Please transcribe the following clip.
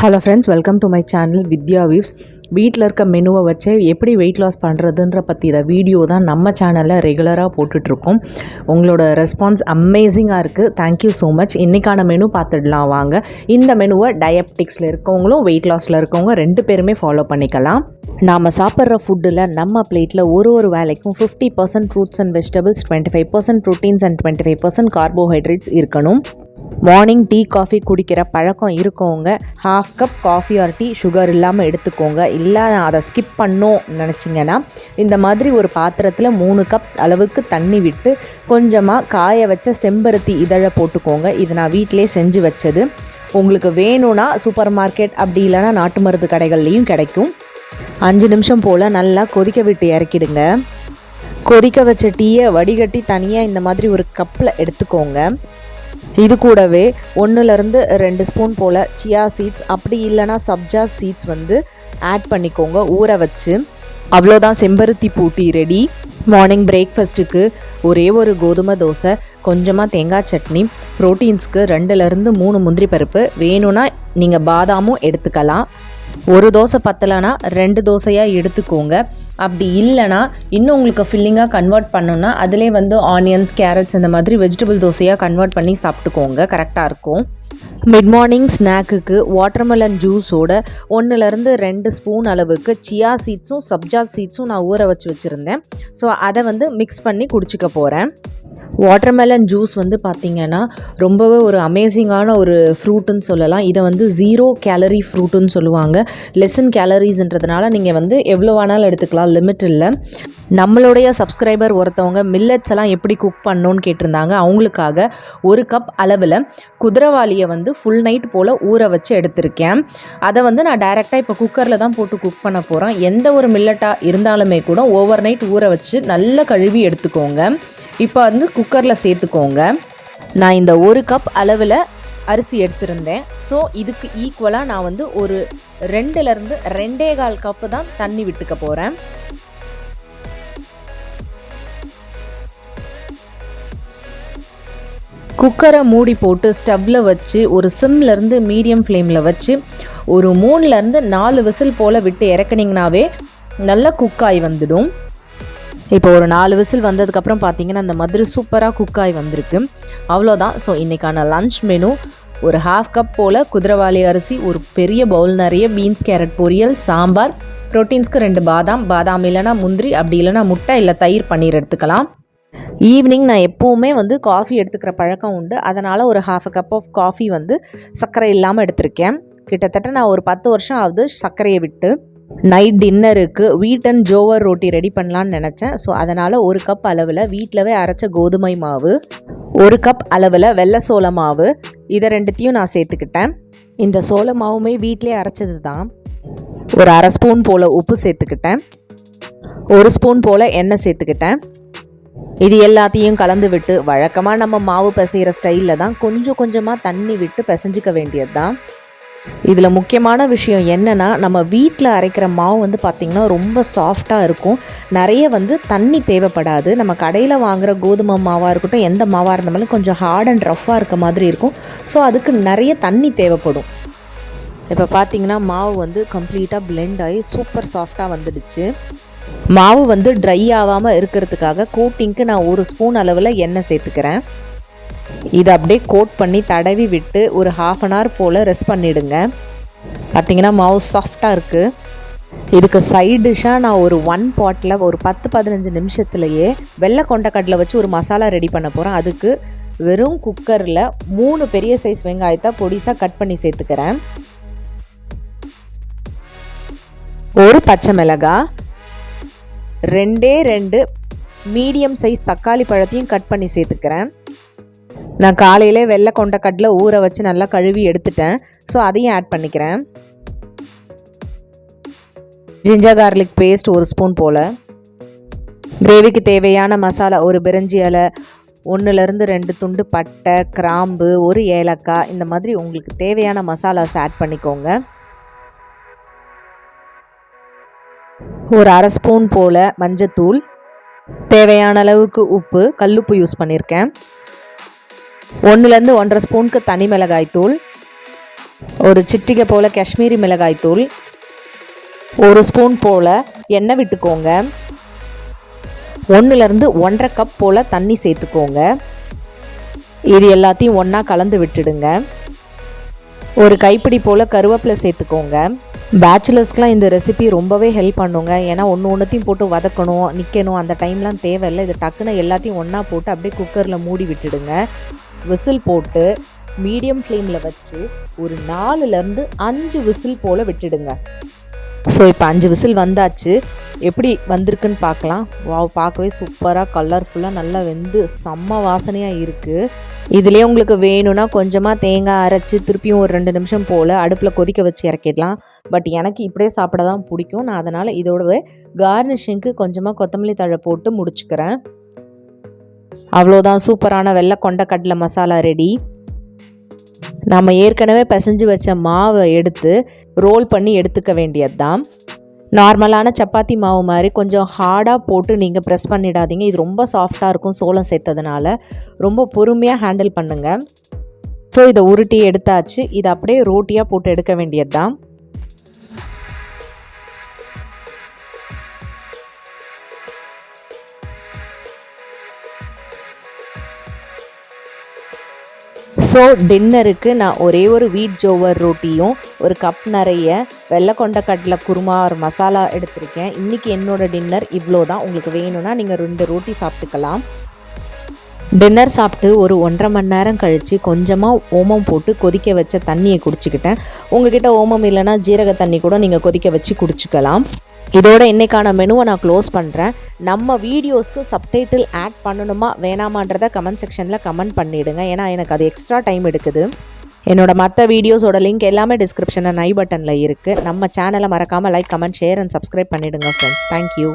Hello friends welcome to my channel Vidya weaves வீட்டில் இருக்க மெனுவை வச்சு எப்படி வெயிட் லாஸ் பண்ணுறதுன்ற பற்றி இதை வீடியோ தான் நம்ம சேனலில் ரெகுலராக போட்டுட்ருக்கோம். உங்களோட ரெஸ்பான்ஸ் அமேசிங்காக இருக்குது தேங்க்யூ ஸோ மச் இன்றைக்கான மெனு பார்த்துடலாம் வாங்க. இந்த மெனுவை டயபெட்டிக்ஸில் இருக்கவங்களும் வெயிட் லாஸில் இருக்கவங்க ரெண்டு பேருமே ஃபாலோ பண்ணிக்கலாம். நாம் சாப்பிட்ற ஃபுட்டில் நம்ம பிளேட்டில் ஒரு ஒரு வேலைக்கும் fifty percent fruits and vegetables twenty five percent proteins and twenty five percent carbohydrates இருக்கணும். மார்னிங் டீ காஃபி குடிக்கிற பழக்கம் இருக்கவங்க half cup coffee or tea sugar இல்லாமல் எடுத்துக்கோங்க. இல்லை நான் அதை ஸ்கிப் பண்ணோம் நினச்சிங்கன்னா இந்த மாதிரி ஒரு பாத்திரத்தில் மூணு கப் அளவுக்கு தண்ணி விட்டு கொஞ்சமாக காய வச்ச செம்பருத்தி இதழை போட்டுக்கோங்க. இது நான் வீட்டிலே செஞ்சு வச்சது. உங்களுக்கு வேணும்னா சூப்பர் மார்க்கெட் அப்படி இல்லைன்னா நாட்டு மருந்து கடைகள்லேயும் கிடைக்கும். அஞ்சு நிமிஷம் போல் நல்லா கொதிக்க விட்டு இறக்கிடுங்க. கொதிக்க வச்ச டீயை வடிகட்டி தனியாக இந்த மாதிரி ஒரு கப்பில் எடுத்துக்கோங்க. இது கூடவே ஒன்றுலேருந்து ரெண்டு ஸ்பூன் போல் சியா சீட்ஸ் அப்படி இல்லைனா சப்ஜா சீட்ஸ் வந்து ஆட் பண்ணிக்கோங்க ஊற வச்சு. அவ்வளோதான் செம்பருத்தி பூட்டி ரெடி மார்னிங் பிரேக்ஃபஸ்ட்டுக்கு ஒரே ஒரு கோதுமை தோசை கொஞ்சமாக தேங்காய் சட்னி ப்ரோட்டீன்ஸ்க்கு ரெண்டுலேருந்து மூணு முந்திரி பருப்பு. வேணும்னா நீங்கள் பாதாமும் எடுத்துக்கலாம். ஒரு தோசை பத்தலைன்னா ரெண்டு தோசையாக எடுத்துக்கோங்க. அப்படி இல்லைனா இன்னும் உங்களுக்கு ஃபில்லிங்காக கன்வெர்ட் பண்ணோன்னா அதிலே வந்து ஆனியன்ஸ் கேரட்ஸ் இந்த மாதிரி வெஜிடபிள் தோசையாக கன்வெர்ட் பண்ணி சாப்பிட்டுக்கோங்க. கரெக்டாக இருக்கும். மிட் மார்னிங் ஸ்நாக்குக்கு வாட்டர்மெலன் ஜூஸோட ஒன்றுலேருந்து ரெண்டு ஸ்பூன் அளவுக்கு சியா சீட்ஸும் சப்ஜா சீட்ஸும் நான் ஊற வச்சு வச்சுருந்தேன். ஸோ அதை வந்து மிக்ஸ் பண்ணி குடிச்சிக்க போகிறேன் வாட்டர்மெலன் ஜூஸ் வந்து பார்த்திங்கன்னா ரொம்பவே ஒரு அமேசிங்கான ஒரு ஃப்ரூட்டுன்னு சொல்லலாம். இதை வந்து ஜீரோ கேலரி ஃப்ரூட்டுன்னு சொல்லுவாங்க. லெசன் கேலரிஸ்ன்றதுனால நீங்கள் வந்து எவ்வளோ வேணாலும் எடுத்துக்கலாம். லிமிட் இல்லை. நம்மளுடைய சப்ஸ்கிரைபர் ஒருத்தவங்க மில்லட்ஸ் எல்லாம் எப்படி குக் பண்ணணும்னு கேட்டிருந்தாங்க. அவங்களுக்காக ஒரு கப் அளவில் குதிரவாளியை வந்து ஃபுல் நைட் போல் ஊற வச்சு எடுத்திருக்கேன். அதை வந்து நான் டைரெக்டாக இப்போ குக்கரில் தான் போட்டு குக் பண்ண போகிறேன் எந்த ஒரு மில்லட்டாக இருந்தாலுமே கூட ஓவர் நைட் ஊற வச்சு நல்லா கழுவி எடுத்துக்கோங்க. இப்போ வந்து குக்கரில் சேர்த்துக்கோங்க. நான் இந்த ஒரு கப் அளவில் அரிசி எடுத்திருந்தேன். ஸோ இதுக்கு ஈக்குவலாக நான் வந்து ஒரு ரெண்டுலேருந்து ரெண்டே கால் கப்பு தான் தண்ணி விட்டுக்க போகிறேன் குக்கரை மூடி போட்டு ஸ்டவ்வில் வச்சு ஒரு சிம்லேருந்து மீடியம் ஃப்ளேமில் வச்சு ஒரு மூணுலேருந்து நாலு விசில் போல் விட்டு இறக்குனிங்கனாவே நல்லா குக்காய் வந்துடும். இப்போ ஒரு நாலு விசில் வந்ததுக்கப்புறம் பார்த்தீங்கன்னா அந்த மதுரை சூப்பராக குக்காய் வந்திருக்கு. அவ்வளோதான். ஸோ இன்றைக்கான லன்ச் மெனு ஒரு ஹாஃப் கப் போல் குதிரவாளி அரிசி ஒரு பெரிய பவுல் நிறைய பீன்ஸ் கேரட் பொரியல் சாம்பார் ப்ரோட்டீன்ஸ்க்கு ரெண்டு பாதாம் பாதாம் இல்லைனா முந்திரி அப்படி இல்லைனா முட்டை இல்லை தயிர் பன்னீர் எடுத்துக்கலாம். ஈவினிங் நான் எப்போவுமே வந்து காஃபி எடுத்துக்கிற பழக்கம் உண்டு. அதனால் ஒரு half a cup of coffee வந்து சர்க்கரை இல்லாமல் எடுத்திருக்கேன். கிட்டத்தட்ட நான் ஒரு பத்து வருஷம் ஆகுது சர்க்கரையை விட்டு. நைட் டின்னருக்கு வீட் அண்ட் ஜோவர் ரொட்டி ரெடி பண்ணலான்னு நினச்சேன். ஸோ அதனால் ஒரு கப் அளவில் வீட்டிலவே அரைச்ச கோதுமை மாவு ஒரு கப் அளவில் வெள்ளை சோள மாவு இதை ரெண்டுத்தையும் நான் சேர்த்துக்கிட்டேன். இந்த சோள மாவுமே வீட்டிலே அரைச்சது தான் ஒரு அரை ஸ்பூன் போல் உப்பு சேர்த்துக்கிட்டேன். ஒரு ஸ்பூன் போல் எண்ணெய் சேர்த்துக்கிட்டேன். இது எல்லாத்தையும் கலந்து விட்டு வழக்கமாக நம்ம மாவு பிசைகிற ஸ்டைலில் தான் கொஞ்சம் கொஞ்சமாக தண்ணி விட்டு பிசைஞ்சிக்க வேண்டியது தான் இதில் முக்கியமான விஷயம் என்னென்னா நம்ம வீட்டில் அரைக்கிற மாவு வந்து பார்த்திங்கன்னா ரொம்ப சாஃப்டாக இருக்கும். நிறைய வந்து தண்ணி தேவைப்படாது. நம்ம கடையில் வாங்குகிற கோதுமை மாவாக இருக்கட்டும் எந்த மாவாக இருந்தாலும் கொஞ்சம் ஹார்ட் அண்ட் ரஃப்பாக இருக்க மாதிரி இருக்கும். ஸோ அதுக்கு நிறைய தண்ணி தேவைப்படும். இப்போ பார்த்திங்கன்னா மாவு வந்து கம்ப்ளீட்டாக பிளெண்ட் ஆகி சூப்பர் சாஃப்டாக வந்துடுச்சு. மாவு வந்து ட்ரை ஆகாமல் இருக்கிறதுக்காக கோட்டிங்க்கு நான் ஒரு ஸ்பூன் அளவில் எண்ணெய் சேர்த்துக்கிறேன். இதை அப்படியே கோட் பண்ணி தடவி விட்டு ஒரு ஹாஃப் அன் ஹவர் போல் ரெஸ்ட் பண்ணிவிடுங்க பார்த்திங்கன்னா மாவு சாஃப்டாக இருக்குது இதுக்கு சைட் டிஷ்ஷாக நான் ஒரு ஒன் பாட்டில் ஒரு பத்து பதினஞ்சு நிமிஷத்துலையே வெள்ளை கொண்டக்கடலை வச்சு ஒரு மசாலா ரெடி பண்ண போகிறேன் அதுக்கு வெறும் குக்கரில் மூணு பெரிய சைஸ் வெங்காயத்தை பொடிசாக கட் பண்ணி சேர்த்துக்கிறேன். ஒரு பச்சை மிளகாய் ரெண்டே ரெண்டு மீடியம் சைஸ் தக்காளி பழத்தையும் கட் பண்ணி சேர்த்துக்கிறேன். நான் காலையிலே வெள்ளை கொண்ட கடலை ஊற வச்சு நல்லா கழுவி எடுத்துட்டேன். ஸோ அதையும் ஆட் பண்ணிக்கிறேன். ஜிஞ்சர் கார்லிக் பேஸ்ட் ஒரு ஸ்பூன் போல். கிரேவிக்கு தேவையான மசாலா ஒரு பிரிஞ்சி இலை ஒன்றுலேருந்து ரெண்டு துண்டு பட்டை கிராம்பு ஒரு ஏலக்காய் இந்த மாதிரி உங்களுக்கு தேவையான மசாலாஸ் ஆட் பண்ணிக்கோங்க. ஒரு அரை ஸ்பூன் போல் மஞ்சத்தூள். தேவையான அளவுக்கு உப்பு கல்லுப்பு யூஸ் பண்ணியிருக்கேன் ஒன்றுலேருந்து ஒன்றரை ஸ்பூனுக்கு தனி மிளகாய் தூள் ஒரு சிட்டிகை போல் காஷ்மீரி மிளகாய் தூள் ஒரு ஸ்பூன் போல் எண்ணெய் விட்டுக்கோங்க. ஒன்றுலேருந்து ஒன்றரை கப் போல் தண்ணி சேர்த்துக்கோங்க. இது எல்லாத்தையும் ஒன்றா கலந்து விட்டுடுங்க. ஒரு கைப்பிடி போல் கருவேப்பிலை சேர்த்துக்கோங்க. பேச்சுலர்ஸ்க்கெலாம் இந்த ரெசிபி ரொம்பவே ஹெல்ப் பண்ணுங்க. ஏன்னா ஒன்று ஒன்றுத்தையும் போட்டு வதக்கணும் நிற்கணும் அந்த டைம்லாம் தேவையில்லை. இது டக்குன்னு எல்லாத்தையும் ஒன்றா போட்டு அப்படியே குக்கரில் மூடி விட்டுடுங்க. விசில் போட்டு மீடியம் ஃப்ளேமில் வச்சு ஒரு நாலுலேருந்து அஞ்சு விசில் போல் விட்டுடுங்க. ஸோ இப்போ அஞ்சு விசில் வந்தாச்சு. எப்படி வந்திருக்குன்னு பார்க்கலாம். வாவ் பார்க்கவே சூப்பராக கலர்ஃபுல்லாக நல்லா வெந்து செம்ம வாசனையாக இருக்குது இதுலேயே உங்களுக்கு வேணும்னா கொஞ்சமாக தேங்காய் அரைச்சி திருப்பியும் ஒரு ரெண்டு நிமிஷம் போல் அடுப்பில் கொதிக்க வச்சு இறக்கிடலாம். பட் எனக்கு இப்படியே சாப்பிட தான் பிடிக்கும். நான் அதனால் இதோடவே கார்னிஷிங்க்கு கொஞ்சமாக கொத்தமல்லி தழை போட்டு முடிச்சுக்கிறேன். அவ்வளோதான் சூப்பரான வெள்ளை கொண்ட கடலை மசாலா ரெடி நம்ம ஏற்கனவே பிசைஞ்சு வச்ச மாவை எடுத்து ரோல் பண்ணி எடுத்துக்க வேண்டியது தான் நார்மலான சப்பாத்தி மாவு மாதிரி கொஞ்சம் ஹார்டாக போட்டு நீங்கள் ப்ரெஸ் பண்ணிடாதீங்க. இது ரொம்ப சாஃப்டாக இருக்கும் சோளம் சேர்த்ததுனால. ரொம்ப பொறுமையாக ஹேண்டில் பண்ணுங்கள் ஸோ இதை உருட்டி எடுத்தாச்சு. இதை அப்படியே ரோட்டியாக போட்டு எடுக்க வேண்டியது தான் ஸோ டின்னருக்கு நான் ஒரே ஒரு வீட் ஜோவர் ரொட்டியும் ஒரு கப் நிறைய வெள்ளை கொண்ட கடலை குருமா ஒரு மசாலா எடுத்திருக்கேன். இன்றைக்கி என்னோட டின்னர் இவ்வளோ தான் உங்களுக்கு வேணும்னா நீங்கள் ரெண்டு ரொட்டி சாப்பிட்டுக்கலாம். டின்னர் சாப்பிட்டு ஒரு ஒன்றரை மணி நேரம் கழித்து கொஞ்சமாக ஓமம் போட்டு கொதிக்க வச்ச தண்ணியை குடிச்சிக்கிட்டேன். உங்ககிட்ட ஓமம் இல்லைன்னா ஜீரக தண்ணி கூட நீங்கள் கொதிக்க வச்சு குடிச்சிக்கலாம். இதோட இன்னைக்கான மெனுவை நான் க்ளோஸ் பண்ணுறேன் நம்ம வீடியோஸ்க்கு சப்டைட்டில் ஆட் பண்ணணுமா வேணாமான்றதை கமெண்ட் செக்ஷனில் கமெண்ட் பண்ணிவிடுங்க ஏன்னா எனக்கு அது எக்ஸ்ட்ரா டைம் எடுக்குது. என்னோட மற்ற வீடியோஸோட லிங்க் எல்லாமே டிஸ்கிரிப்ஷனில் நை பட்டனில் இருக்குது நம்ம சேனலை மறக்காமல் like comment share and subscribe பண்ணிவிடுங்க ஃப்ரெண்ட்ஸ் தேங்க்யூ